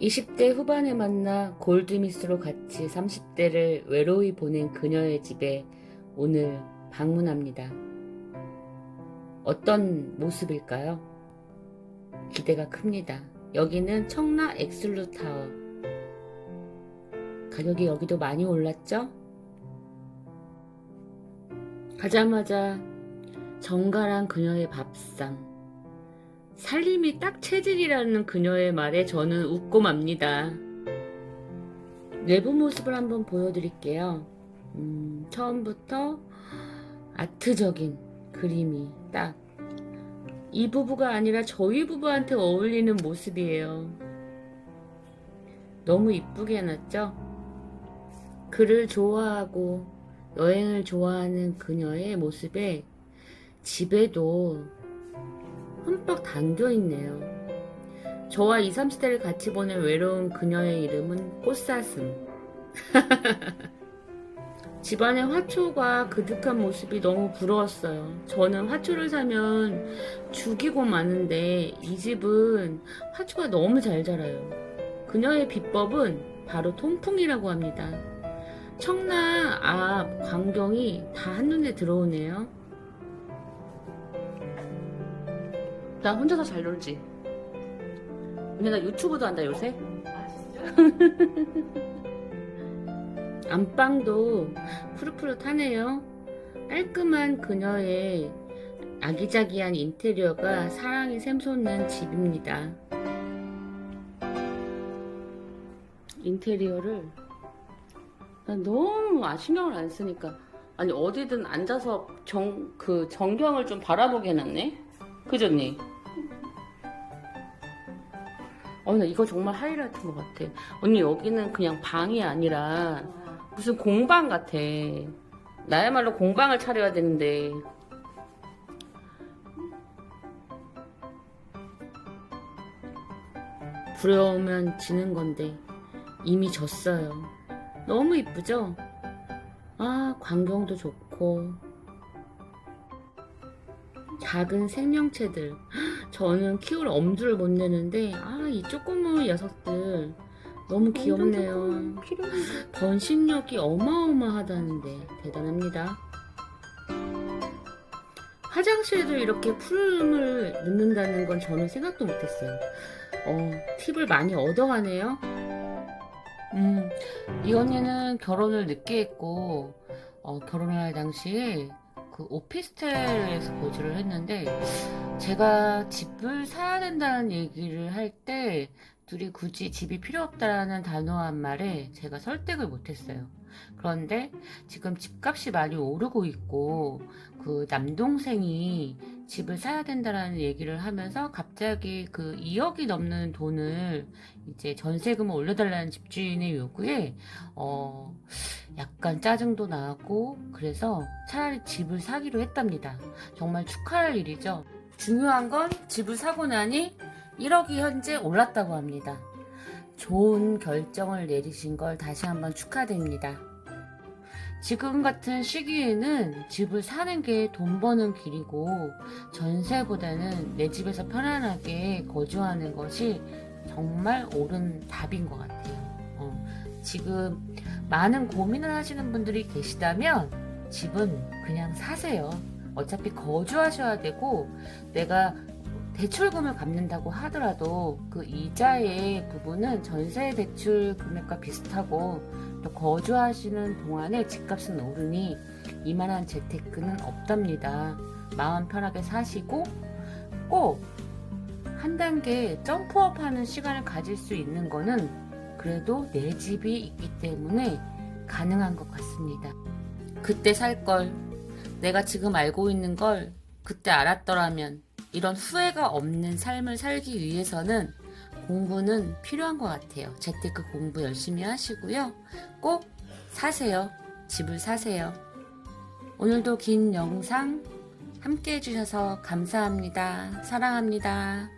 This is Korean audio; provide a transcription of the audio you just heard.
20대 후반에 만나 골드미스로 같이 30대를 외로이 보낸 그녀의 집에 오늘 방문합니다. 어떤 모습일까요? 기대가 큽니다. 여기는 청라 엑슬루 타워. 가격이 여기도 많이 올랐죠? 가자마자 정갈한 그녀의 밥상. 살림이 딱 체질이라는 그녀의 말에 저는 웃고 맙니다. 내부 모습을 한번 보여드릴게요. 음, 처음부터 아트적인 그림이 딱 이 부부가 아니라 저희 부부한테 어울리는 모습이에요. 너무 이쁘게 해놨죠? 그를 좋아하고 여행을 좋아하는 그녀의 모습에 집에도 흠뻑 담겨 있네요. 저와 20, 30대를 같이 보낸 외로운 그녀의 이름은 꽃사슴. 집안의 화초가 그득한 모습이 너무 부러웠어요. 저는 화초를 사면 죽이고 마는데 이 집은 화초가 너무 잘 자라요. 그녀의 비법은 바로 통풍이라고 합니다. 청라 앞 광경이 다 한눈에 들어오네요. 나 혼자서 잘 놀지. 근데 나 유튜브도 한다 요새. 아 진짜? 안방도 푸릇푸릇하네요. 깔끔한 그녀의 아기자기한 인테리어가 사랑이 샘솟는 집입니다. 인테리어를 난 너무 아, 신경을 안 쓰니까 아니 어디든 앉아서 정 그 전경을 좀 바라보게 해놨네. 그죠 언니? 어, 나 이거 정말 하이라이트인 것 같아. 언니 여기는 그냥 방이 아니라 무슨 공방 같아. 나야말로 공방을 차려야 되는데. 부러우면 지는 건데 이미 졌어요. 너무 이쁘죠? 아, 광경도 좋고. 작은 생명체들. 저는 키울 엄두를 못 내는데, 아, 이 조그만 녀석들. 너무 귀엽네요. 번식력이 어마어마하다는데 대단합니다. 화장실에도 이렇게 풀을 넣는다는 건 저는 생각도 못했어요. 어, 팁을 많이 얻어가네요. 음, 이 언니는 결혼을 늦게 했고, 어, 결혼할 당시에 그 오피스텔에서 거주를 했는데, 제가 집을 사야 된다는 얘기를 할 때, 둘이 굳이 집이 필요 없다라는 단호한 말에 제가 설득을 못했어요. 그런데 지금 집값이 많이 오르고 있고 그 남동생이 집을 사야 된다라는 얘기를 하면서 갑자기 그 2억이 넘는 돈을 이제 전세금을 올려달라는 집주인의 요구에 어 약간 짜증도 나고 그래서 차라리 집을 사기로 했답니다. 정말 축하할 일이죠. 중요한 건 집을 사고 나니 1억이 현재 올랐다고 합니다. 좋은 결정을 내리신 걸 다시 한번 축하드립니다. 지금 같은 시기에는 집을 사는 게 돈 버는 길이고 전세보다는 내 집에서 편안하게 거주하는 것이 정말 옳은 답인 것 같아요. 어, 지금 많은 고민을 하시는 분들이 계시다면 집은 그냥 사세요. 어차피 거주하셔야 되고 내가 대출금을 갚는다고 하더라도 그 이자의 부분은 전세 대출 금액과 비슷하고 또 거주하시는 동안에 집값은 오르니 이만한 재테크는 없답니다. 마음 편하게 사시고 꼭 한 단계 점프업 하는 시간을 가질 수 있는 거는 그래도 내 집이 있기 때문에 가능한 것 같습니다. 그때 살 걸, 내가 지금 알고 있는 걸 그때 알았더라면 이런 후회가 없는 삶을 살기 위해서는 공부는 필요한 것 같아요. 재테크 공부 열심히 하시고요. 꼭 사세요. 집을 사세요. 오늘도 긴 영상 함께 해주셔서 감사합니다. 사랑합니다.